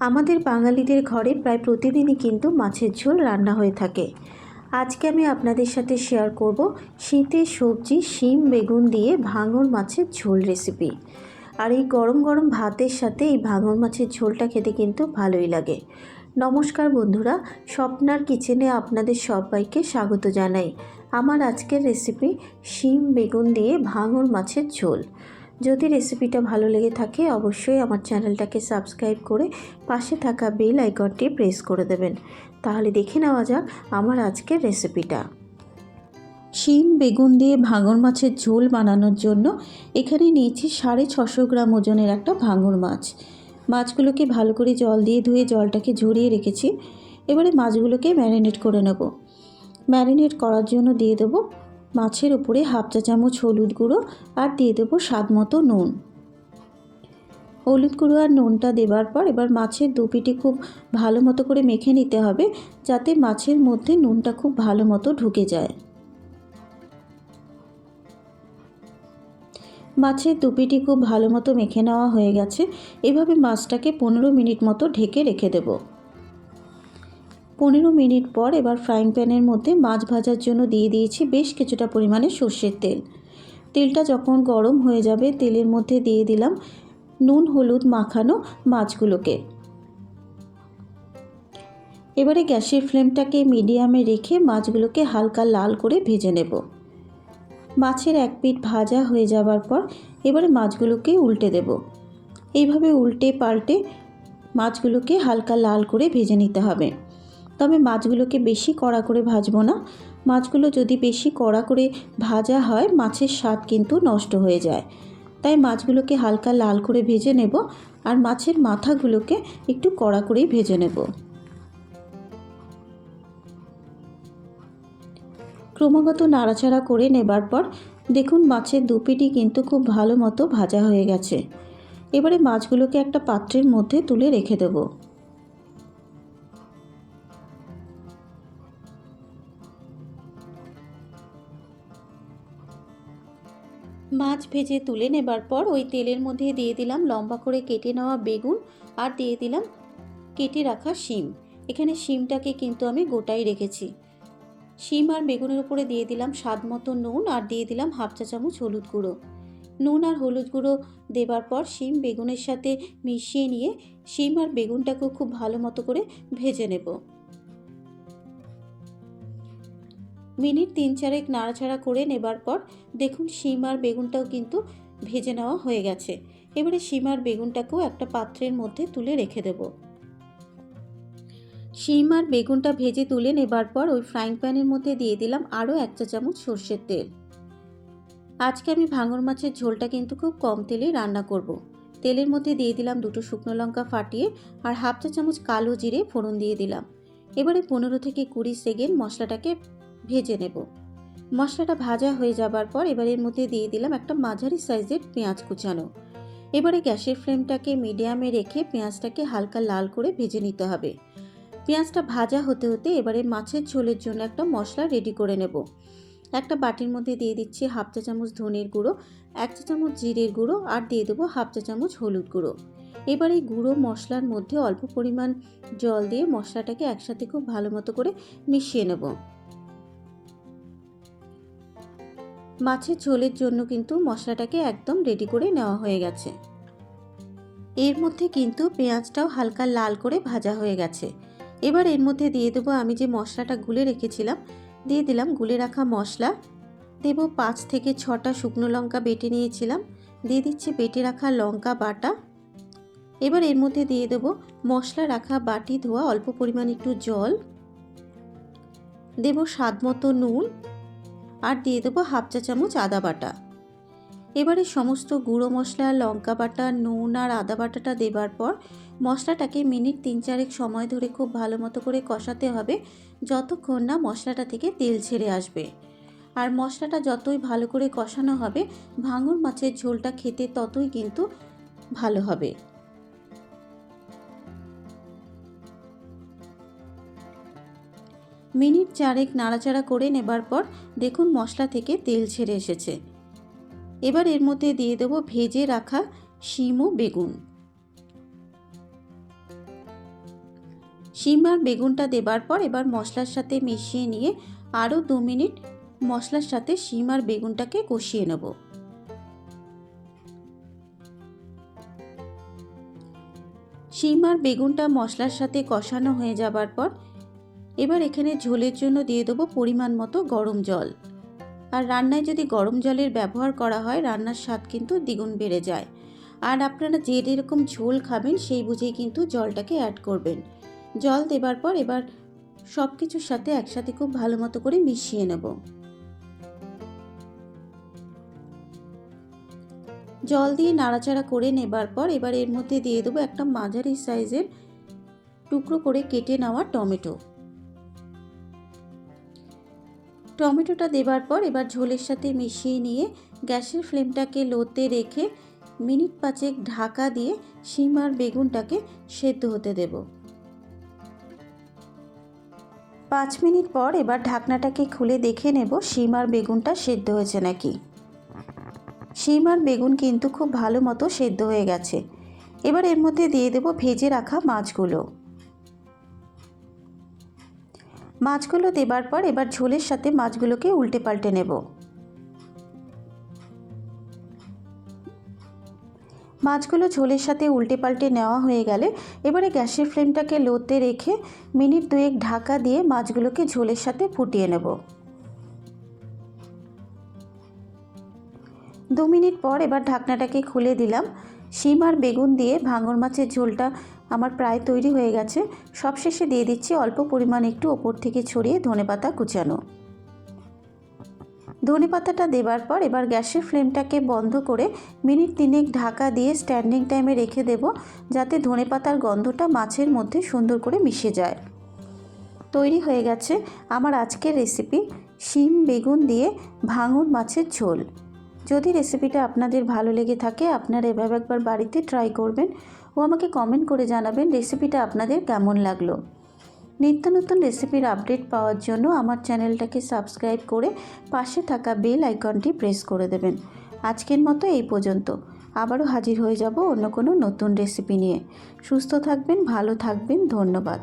আমাদের বাঙালিদের ঘরে প্রায় প্রতিদিনই কিন্তু মাছের ঝোল রান্না হয়ে থাকে। আজকে আমি আপনাদের সাথে শেয়ার করব শীতের সবজি, শিম, বেগুন দিয়ে ভাঙর মাছের ঝোল রেসিপি আর এই গরম গরম ভাতের সাথে এই ভাঙর মাছের ঝোলটা খেতে কিন্তু ভালোই লাগে। নমস্কার বন্ধুরা, স্বপ্নার কিচেনে আপনাদের সবাইকে স্বাগত জানাই। আমার আজকের রেসিপি শিম, বেগুন দিয়ে ভাঙর মাছের ঝোল। যদি রেসিপিটা ভালো লেগে থাকে, অবশ্যই আমার চ্যানেলটাকে সাবস্ক্রাইব করে পাশে থাকা বেল আইকনটি প্রেস করে দেবেন। তাহলে দেখে নেওয়া যাক আমার আজকের রেসিপিটা শিম, বেগুন দিয়ে ভাঙর মাছের ঝোল বানানোর জন্য এখানে নিয়েছি সাড়ে ছশো গ্রাম ওজনের একটা ভাঙর মাছ। মাছগুলোকে ভালো করে জল দিয়ে ধুয়ে জলটাকে ঝরিয়ে রেখেছি। এবারে মাছগুলোকে ম্যারিনেট করে নেব। ম্যারিনেট করার জন্য দিয়ে দেবো মাছের উপরে হাফ চা চামচ হলুদ গুঁড়ো আর দিয়ে দেবো স্বাদ মতো নুন। হলুদ গুঁড়ো আর নুনটা দেবার পর এবার মাছের দুপিটি খুব ভালো মতো করে মেখে নিতে হবে যাতে মাছের মধ্যে নুনটা খুব ভালো মতো ঢুকে যায়। মাছের দুপিটি খুব ভালো মতো মেখে নেওয়া হয়ে গেছে। এভাবে মাছটাকে পনেরো মিনিট মতো ঢেকে রেখে দেবো। পনেরো মিনিট পর এবার ফ্রাইং প্যানের মধ্যে মাছ ভাজার জন্য দিয়ে দিয়েছি বেশ কিছুটা পরিমাণে সর্ষের তেল। তেলটা যখন গরম হয়ে যাবে, তেলের মধ্যে দিয়ে দিলাম নুন হলুদ মাখানো মাছগুলোকে। এবারে গ্যাসের ফ্লেমটাকে মিডিয়ামে রেখে মাছগুলোকে হালকা লাল করে ভেজে নেব। মাছের এক পিঠ ভাজা হয়ে যাবার পর এবারে মাছগুলোকে উল্টে দেব। এইভাবে উল্টে পাল্টে মাছগুলোকে হালকা লাল করে ভেজে নিতে হবে। তবে মাছগুলোকে বেশি কড়া করে ভাজবো না। মাছগুলো যদি বেশি কড়া করে ভাজা হয়, মাছের স্বাদ কিন্তু নষ্ট হয়ে যায়। তাই মাছগুলোকে হালকা লাল করে ভেজে নেব আর মাছের মাথাগুলোকে একটু কড়া করেই ভেজে নেব। ক্রমাগত নাড়াচাড়া করে নেবার পর দেখুন মাছের দুপিটি কিন্তু খুব ভালো মতো ভাজা হয়ে গেছে। এবারে মাছগুলোকে একটা পাত্রের মধ্যে তুলে রেখে দেবো। মাছ ভেজে তুলে নেবার পর ওই তেলের মধ্যে দিয়ে দিলাম লম্বা করে কেটে নেওয়া বেগুন আর দিয়ে দিলাম কেটে রাখা শিম। এখানে শিমটাকে কিন্তু আমি গোটাই রেখেছি। শিম আর বেগুনের উপরে দিয়ে দিলাম স্বাদ মতো নুন আর দিয়ে দিলাম হাফ চা চামচ হলুদ গুঁড়ো। নুন আর হলুদ গুঁড়ো দেবার পর শিম বেগুনের সাথে মিশিয়ে নিয়ে শিম আর বেগুনটাকেও খুব ভালো মতো করে ভেজে নেব। মিনিট তিন চারেক নাড়াচাড়া করে নেবার পর দেখুন শিম আর বেগুনটাও কিন্তু ভেজে নেওয়া হয়ে গেছে। এবারে শিম আর বেগুনটাকেও একটা পাত্রের মধ্যে তুলে রেখে দেব। শিম আর বেগুনটা ভেজে তুলে নেবার পর ওই ফ্রাইং প্যানের মধ্যে দিয়ে দিলাম আরও এক চা চামচ সর্ষের তেল। আজকে আমি ভাঙর মাছের ঝোলটা কিন্তু খুব কম তেলে রান্না করব। তেলের মধ্যে দিয়ে দিলাম দুটো শুকনো লঙ্কা ফাটিয়ে আর হাফ চা চামচ কালো জিরে ফোড়ন দিয়ে দিলাম। এবারে পনেরো থেকে কুড়ি সেকেন্ড মশলাটাকে ভেজে নেব। মশলাটা ভাজা হয়ে যাবার পর এবার এর মধ্যে দিয়ে দিলাম একটা মাঝারি সাইজের পেঁয়াজ কুচানো। এবারে গ্যাসের ফ্লেমটাকে মিডিয়ামে রেখে পেঁয়াজটাকে হালকা লাল করে ভেজে নিতে হবে। পেঁয়াজটা ভাজা হতে হতে এবারে মাছের ঝোলের জন্য একটা মশলা রেডি করে নেব। একটা বাটির মধ্যে দিয়ে দিচ্ছি হাফ চা চামচ ধনের গুঁড়ো, এক চা চামচ জিরের গুঁড়ো আর দিয়ে দেবো হাফ চা চামচ হলুদ গুঁড়ো। এবার এই গুঁড়ো মশলার মধ্যে অল্প পরিমাণ জল দিয়ে মশলাটাকে একসাথে খুব ভালো মতো করে মিশিয়ে নেব। মাছের ঝোলের জন্য কিন্তু মশলাটাকে একদম রেডি করে নেওয়া হয়ে গেছে। এর মধ্যে কিন্তু পেঁয়াজটাও হালকা লাল করে ভাজা হয়ে গেছে। এবার এর মধ্যে দিয়ে দেবো আমি যে মশলাটা গুলে রেখেছিলাম, দিয়ে দিলাম গুলে রাখা মশলা। দেব পাঁচ থেকে ছটা শুকনো লঙ্কা বেটে নিয়েছিলাম, দিয়ে দিচ্ছি বেটে রাখা লঙ্কা বাটা। এবার এর মধ্যে দিয়ে দেব মশলা রাখা বাটি ধোয়া, অল্প পরিমাণ একটু জল। দেব স্বাদ মতো নুন। আর দিয়ে দেবো হাফ চা চামচ আদা বাটা। এবারে সমস্ত গুঁড়ো মশলা, লঙ্কা বাটা, নুন আর আদা বাটাটা দেবার পর মশলাটাকে মিনিট তিন চারেক সময় ধরে খুব ভালো মতো করে কষাতে হবে, যতক্ষণ না মশলাটা থেকে তেল ছেড়ে আসবে। আর মশলাটা যতই ভালো করে কষানো হবে, ভাঙুর মাছের ঝোলটা খেতে ততই কিন্তু ভালো হবে। মিনিট চারেক নাড়াচাড়া করে নেবার পর দেখুন মশলা থেকে তেল ছেড়ে এসেছে। এবার এর মধ্যে দিয়ে দেবো ভেজে রাখা শিম ও বেগুন। শিম আর বেগুনটা দেবার পর এবার মশলার সাথে মিশিয়ে নিয়ে আরও দু মিনিট মশলার সাথে শিম আর বেগুনটাকে কষিয়ে নেব। শিম আর বেগুনটা মশলার সাথে কষানো হয়ে যাবার পর এবার এখানে ঝোলের জন্য দিয়ে দেবো পরিমাণ মতো গরম জল। আর রান্নায় যদি গরম জলের ব্যবহার করা হয়, রান্নার স্বাদ কিন্তু দ্বিগুণ বেড়ে যায়। আর আপনারা যে যেরকম ঝোল খাবেন, সেই বুঝেই কিন্তু জলটাকে অ্যাড করবেন। জল দেবার পর এবার সব কিছুর সাথে একসাথে খুব ভালো মতো করে মিশিয়ে নেব। জল দিয়ে নাড়াচাড়া করে নেবার পর এবার এর মধ্যে দিয়ে দেবো একটা মাঝারি সাইজের টুকরো করে কেটে নেওয়া টমেটো। টমেটোটা দেবার পর এবার ঝোলের সাথে মিশিয়ে নিয়ে গ্যাসের ফ্লেমটাকে লোতে রেখে মিনিট পাঁচেক ঢাকা দিয়ে শিম আর বেগুনটাকে সেদ্ধ হতে দেব। পাঁচ মিনিট পর এবার ঢাকনাটাকে খুলে দেখে নেব শিম আর বেগুনটা সেদ্ধ হয়েছে নাকি। শিম আর বেগুন কিন্তু খুব ভালো মতো সেদ্ধ হয়ে গেছে। এবার এর মধ্যে দিয়ে দেব ভেজে রাখা মাছগুলো। মাছগুলো দেবার পর এবার ঝোলের সাথে মাছগুলোকে উল্টে পাল্টে নেব। মাছগুলো ঝোলের সাথে উল্টে পাল্টে নেওয়া হয়ে গেলে এবারে গ্যাসের ফ্লেমটাকে লোতে রেখে মিনিট দুয়েক ঢাকা দিয়ে মাছগুলোকে ঝোলের সাথে ফুটিয়ে নেব। দু মিনিট পর এবার ঢাকনাটাকে খুলে দিলাম। শিম আর বেগুন দিয়ে ভাঙর মাছের ঝোলটা আমার প্রায় তৈরি হয়ে গেছে। সবশেষে দিয়ে দিচ্ছি অল্প পরিমাণ একটু ওপর থেকে ছড়িয়ে ধনেপাতা কুচানো। ধনে পাতাটা দেবার পর এবার গ্যাসের ফ্লেমটাকে বন্ধ করে মিনিট তিনেক ঢাকা দিয়ে স্ট্যান্ডিং টাইমে রেখে দেব, যাতে ধনে পাতার গন্ধটা মাছের মধ্যে সুন্দর করে মিশে যায়। তৈরি হয়ে গেছে আমার আজকের রেসিপি, শিম বেগুন দিয়ে ভাঙুর মাছের ঝোল। যদি রেসিপিটা আপনাদের ভালো লেগে থাকে, আপনারা এভাবে একবার বাড়িতে ট্রাই করবেন। ও আমাকে কমেন্ট করে জানাবেন রেসিপিটা আপনাদের কেমন লাগল। নিত্য নতুন রেসিপির আপডেট পাওয়ার জন্য আমার চ্যানেলটাকে সাবস্ক্রাইব করে পাশে থাকা বেল আইকনটি প্রেস করে দেবেন। আজকের মতো এই পর্যন্ত। আবারও হাজির হয়ে যাব অন্য কোনো নতুন রেসিপি নিয়ে। সুস্থ থাকবেন, ভালো থাকবেন, ধন্যবাদ।